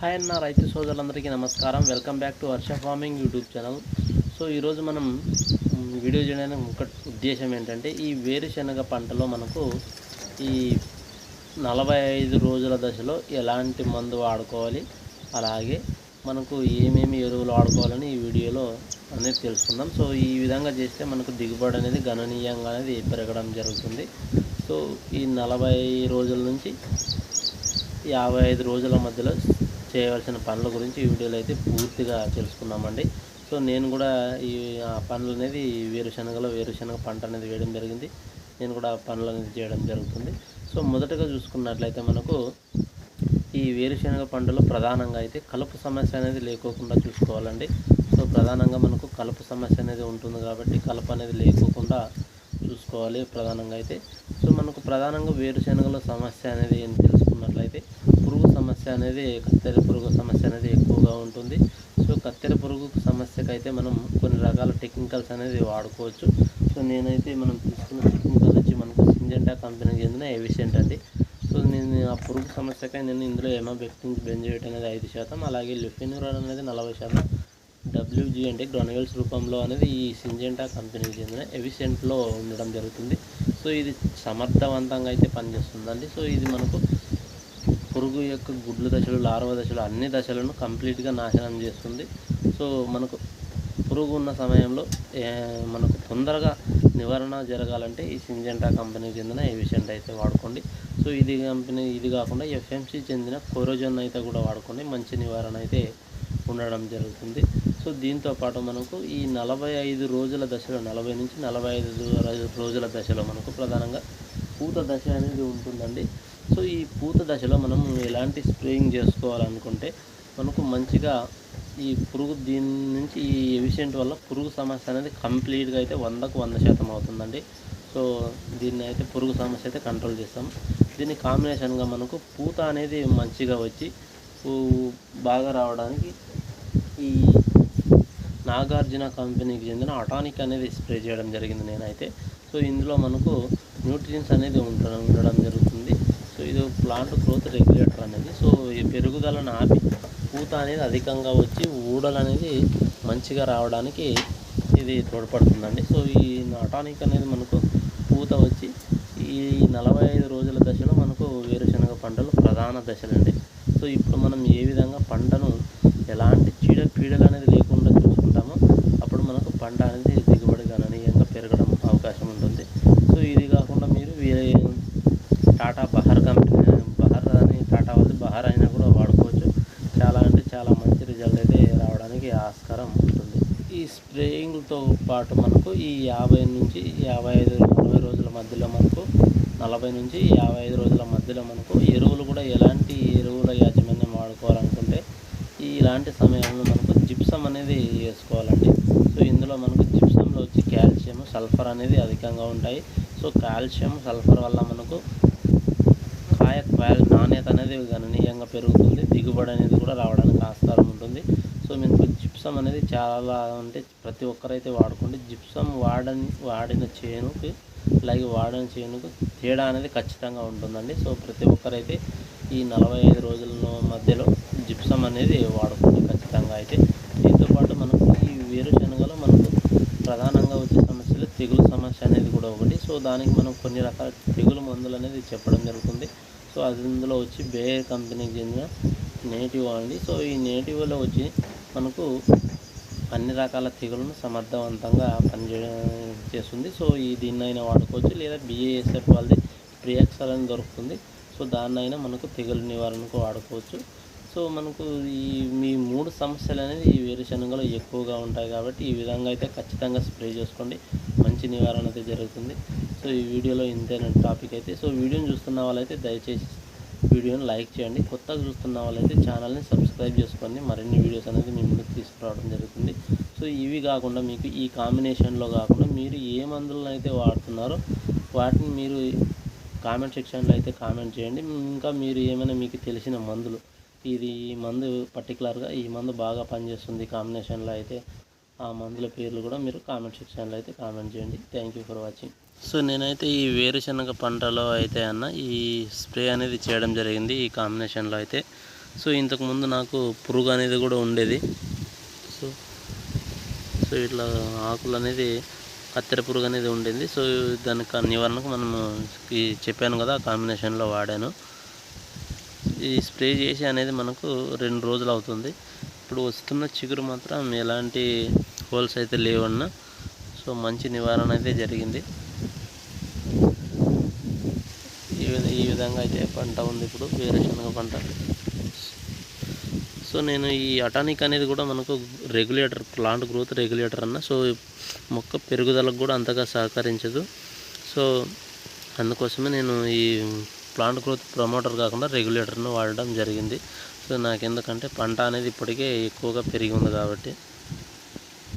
Hi అన్న రైతు సోదరులందరికీ నమస్కారం. Welcome back to Varsha farming YouTube channel so ఈరోజు మనం వీడియో చేయడానికి ఒక ఉద్దేశం ఏంటంటే ఈ వేరుశనగ పంటలో మనకు ఈ నలభై ఐదు రోజుల దశలో ఎలాంటి మందు వాడుకోవాలి అలాగే మనకు ఏమేమి ఎరువులు వాడుకోవాలని ఈ వీడియోలో అనేది తెలుసుకుందాం. సో ఈ విధంగా చేస్తే మనకు దిగుబడి అనేది గణనీయంగా అనేది పెరగడం జరుగుతుంది. సో ఈ నలభై రోజుల నుంచి యాభై ఐదు రోజుల మధ్యలో చేయవలసిన పనుల గురించి ఈ వీడియోలో అయితే పూర్తిగా తెలుసుకున్నామండి. సో నేను కూడా ఈ పనులు అనేది వేరుశనగలో వేరుశనగ పంట అనేది వేయడం జరిగింది. నేను కూడా పనులు అనేది చేయడం జరుగుతుంది. సో మొదటగా చూసుకున్నట్లయితే మనకు ఈ వేరుశనగ పంటలో ప్రధానంగా అయితే కలుపు సమస్య అనేది లేకోకుండా చూసుకోవాలండి. సో ప్రధానంగా మనకు కలుపు సమస్య అనేది ఉంటుంది కాబట్టి కలుపు అనేది లేకోకుండా చూసుకోవాలి ప్రధానంగా అయితే. సో మనకు ప్రధానంగా వేరుశనగలో సమస్య అనేది ఏం తెలుసుకున్నట్లయితే సమస్య అనేది కత్తెర పురుగు సమస్య అనేది ఎక్కువగా ఉంటుంది. సో కత్తెర పురుగు సమస్యకైతే మనం కొన్ని రకాల టెక్నికల్స్ అనేది వాడుకోవచ్చు. సో నేనైతే మనం తీసుకున్న టెక్నికల్ వచ్చి మనకు సింజెంటా కంపెనీకి చెందిన ఎవిసెంట్ అండి. సో నేను ఆ పురుగు సమస్యకై నేను ఇందులో ఎమోబెక్టిన్ బెంజోయిట్ అనేది ఐదు శాతం అలాగే లిఫెన్యూరాన్ అనేది నలభై శాతం డబ్ల్యూజీ అంటే గ్రాన్యువల్స్ రూపంలో అనేది ఈ సింజెంటా కంపెనీకి చెందిన ఎవిసెంట్లో ఉండడం జరుగుతుంది. సో ఇది సమర్థవంతంగా అయితే పనిచేస్తుందండి. సో ఇది మనకు పురుగు యొక్క గుడ్లు దశలు లార్వ దశలు అన్ని దశలను కంప్లీట్గా నాశనం చేస్తుంది. సో మనకు పురుగు ఉన్న సమయంలో ఏ, మనకు తొందరగా నివారణ జరగాలంటే ఈ సింజెంటా కంపెనీకి చెందిన ఏవిషెంట్ అయితే వాడుకోండి. సో ఇది కంపెనీ ఇది కాకుండా ఎఫ్ఎంసీ చెందిన కోరోజన్ అయితే కూడా వాడుకోండి. మంచి నివారణ అయితే ఉండడం జరుగుతుంది. సో దీంతో పాటు మనకు ఈ నలభై ఐదు రోజుల దశలో నలభై నుంచి నలభై ఐదు రోజుల దశలో మనకు ప్రధానంగా పూత దశ అనేది ఉంటుందండి. సో ఈ పూత దశలో మనం ఎలాంటి స్ప్రేయింగ్ చేసుకోవాలనుకుంటే మనకు మంచిగా ఈ పురుగు దీని నుంచి ఈ ఎఫిషియంట్ వల్ల పురుగు సమస్య అనేది కంప్లీట్గా అయితే వందకు వంద శాతం అవుతుందండి. సో దీన్ని అయితే పురుగు సమస్య అయితే కంట్రోల్ చేస్తాం. దీని కాంబినేషన్గా మనకు పూత అనేది మంచిగా వచ్చి బాగా రావడానికి ఈ నాగార్జున కంపెనీకి చెందిన అటానిక్ అనేది స్ప్రే చేయడం జరిగింది నేనైతే. సో ఇందులో మనకు న్యూట్రియన్స్ అనేది ఉండడం ఉండడం జరుగుతుంది. సో ఇది ప్లాంట్ గ్రోత్ రెగ్యులేటర్ అనేది. సో ఈ పెరుగుదలను ఆపి పూత అనేది అధికంగా వచ్చి ఊడలు అనేది మంచిగా రావడానికి ఇది తోడ్పడుతుందండి. సో ఈ నాటానిక్ అనేది మనకు పూత వచ్చి ఈ నలభై ఐదు రోజుల దశలో మనకు వేరుశనగ పంటలు ప్రధాన దశలండి. సో ఇప్పుడు మనం ఏ విధంగా పంటను ఎలాంటి చీడ పీడలు అనేది లేకుండా చూసుకుంటామో అప్పుడు మనకు పంట అనేది దిగుబడి గణనీయంగా పెరగడం అవకాశం ఉంటుంది. సో ఇది కాకుండా మీరు వేరే టాటా బహార్ కంపెనీ బహార్ అని టాటా వాళ్ళది బహార్ అయినా కూడా వాడుకోవచ్చు చాలా అంటే చాలా మంచి రిజల్ట్ అయితే రావడానికి ఆస్కారం ఉంటుంది ఈ స్ప్రేయింగ్తో పాటు మనకు ఈ యాభై నుంచి యాభై ఐదు ఇరవై రోజుల మధ్యలో మనకు నలభై నుంచి యాభై ఐదు రోజుల మధ్యలో మనకు ఎరువులు కూడా ఎలాంటి ఎరువుల యాజమాన్యం వాడుకోవాలనుకుంటే ఈ ఇలాంటి సమయంలో మనకు జిప్సం అనేది వేసుకోవాలండి. సో ఇందులో మనకు జిప్సంలో వచ్చి కాల్షియం సల్ఫర్ అనేది అధికంగా ఉంటాయి. సో కాల్షియం సల్ఫర్ వల్ల మనకు కాయ నాణ్యత అనేది గణనీయంగా పెరుగుతుంది. దిగుబడి అనేది కూడా రావడానికి ఆస్కారం ఉంటుంది. సో మీకు జిప్సం అనేది చాలా అంటే ప్రతి ఒక్కరైతే వాడుకోండి జిప్సం వాడని వాడిన చేనుకి అలాగే వాడని చేనుకు తేడా అనేది ఖచ్చితంగా ఉంటుందండి. సో ప్రతి ఒక్కరైతే ఈ నలభై ఐదు రోజుల మధ్యలో జిప్సం అనేది వాడుకోండి ఖచ్చితంగా అయితే. దీంతో పాటు మనకు ఈ వేరుశనగలో మనకు ప్రధానంగా వచ్చే సమస్యలు తెగులు సమస్య అనేది కూడా ఒకటి. సో దానికి మనం కొన్ని రకాల తెగులు మందులు అనేది చెప్పడం జరుగుతుంది. సో అది ఇందులో వచ్చి బేయర్ కంపెనీకి చెందిన నేటివ్ అండి. సో ఈ నేటివ్లో వచ్చి మనకు అన్ని రకాల తెగులను సమర్థవంతంగా పనిచే చేస్తుంది. సో ఈ దీన్నైనా వాడుకోవచ్చు. లేదా బిఏఎస్ఎఫ్ వాళ్ళది ప్రియాక్సల్ అని దొరుకుతుంది. సో దాన్నైనా మనకు తెగులు నివారణకు వాడుకోవచ్చు. సో మనకు ఈ మీ మూడు సమస్యలు అనేది ఈ వేరుశనగలో ఎక్కువగా ఉంటాయి కాబట్టి ఈ విధంగా అయితే ఖచ్చితంగా స్ప్రే చేసుకోండి. మంచి నివారణ అయితే జరుగుతుంది. సో ఈ వీడియోలో ఇంతేనా టాపిక్ అయితే. సో వీడియోని చూస్తున్న వాళ్ళైతే దయచేసి వీడియోని లైక్ చేయండి. కొత్తగా చూస్తున్న వాళ్ళైతే ఛానల్ని సబ్స్క్రైబ్ చేసుకోండి. మరిన్ని వీడియోస్ అనేది మీ ముందుకు తీసుకురావడం జరుగుతుంది. సో ఇవి కాకుండా మీకు ఈ కాంబినేషన్లో కాకుండా మీరు ఏ మందులను అయితే వాడుతున్నారో వాటిని మీరు కామెంట్ సెక్షన్లో అయితే కామెంట్ చేయండి. ఇంకా మీరు ఏమైనా మీకు తెలిసిన మందులు ఇది ఈ మందు పర్టికులర్గా ఈ మందు బాగా పనిచేస్తుంది కాంబినేషన్లో అయితే ఆ మందుల పేర్లు కూడా మీరు కామెంట్ సెక్షన్లో అయితే కామెంట్ చేయండి. Thank you for watching. So నేనైతే ఈ వేరుశనగ పంటలో అయితే అన్న ఈ స్ప్రే అనేది చేయడం జరిగింది ఈ కాంబినేషన్లో అయితే. సో ఇంతకుముందు నాకు పురుగు అనేది కూడా ఉండేది. సో సో ఇట్లా ఆకులు అనేది కత్తెర పురుగు అనేది ఉండింది. సో దానికి నివారణకు మనము చెప్పాను కదా కాంబినేషన్లో వాడాను. ఈ స్ప్రే చేసి అనేది మనకు రెండు రోజులు అవుతుంది. ఇప్పుడు వస్తున్న చిగురు మాత్రం ఎలాంటి హోల్స్ అయితే లేవన్నా సో మంచి నివారణ అయితే జరిగింది. ఈ విధంగా అయితే పంట ఉంది ఇప్పుడు వేరుశనగ పంట. సో నేను ఈ అటానిక్ అనేది కూడా మనకు రెగ్యులేటర్ ప్లాంట్ గ్రోత్ రెగ్యులేటర్ అన్న. సో మొక్క పెరుగుదలకు కూడా అంతగా సహకరించదు. సో అందుకోసమే నేను ఈ ప్లాంట్ గ్రోత్ ప్రమోటర్ కాకుండా రెగ్యులేటర్ను వాడడం జరిగింది. సో నాకు ఎందుకంటే పంట అనేది ఇప్పటికే ఎక్కువగా పెరిగి ఉంది కాబట్టి